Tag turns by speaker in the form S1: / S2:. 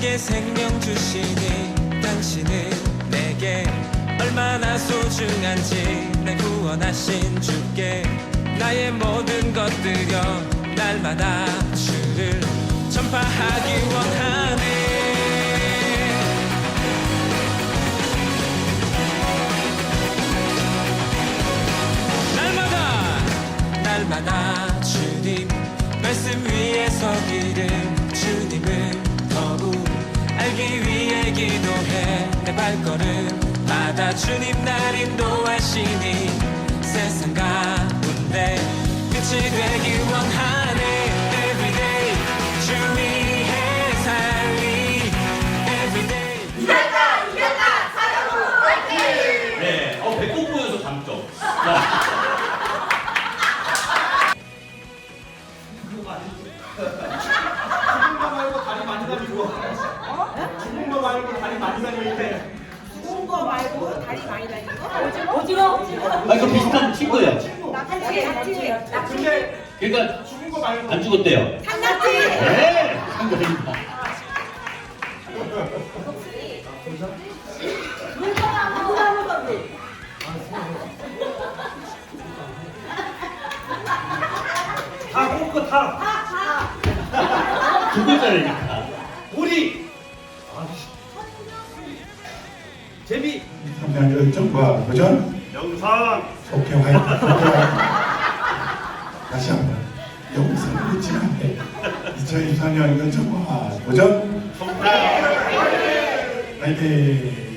S1: 내게 생명 주시니 당신은 내게 얼마나 소중한지 내 구원하신 주께 나의 모든 것들여 날마다 주를 전파하기 원하 날마다 주님 말씀 위에 서기를 주님을 더욱 알기 위해 기도해. 내 발걸음 마다 주님 날 인도하시니 세상 가운데 빛이 되기 원하네
S2: 죽은 거 말고 다리 많이 다니고 죽은 거 말고 다리 많이 다니고 때
S3: 좋은 거 말고 다리 많이 다니는 거?
S4: 아, 이거 비슷한 친구예요.
S3: 낙지, 낙지, 낙지.
S2: 근데
S4: 그러니까
S2: 죽은 거 말고
S4: 안 죽었대요.
S3: 산낙지.
S4: 네, 한거입니다.
S2: 다 뽑고 다.
S4: 두 글자라니까.
S2: 우리. 재미.
S5: 삼년 열정과 도전.
S2: 영상.
S5: 오케이 화이팅 다시 한번. 영상을 지나네. 2024년 열정과 도전.
S2: 정답
S5: 화이팅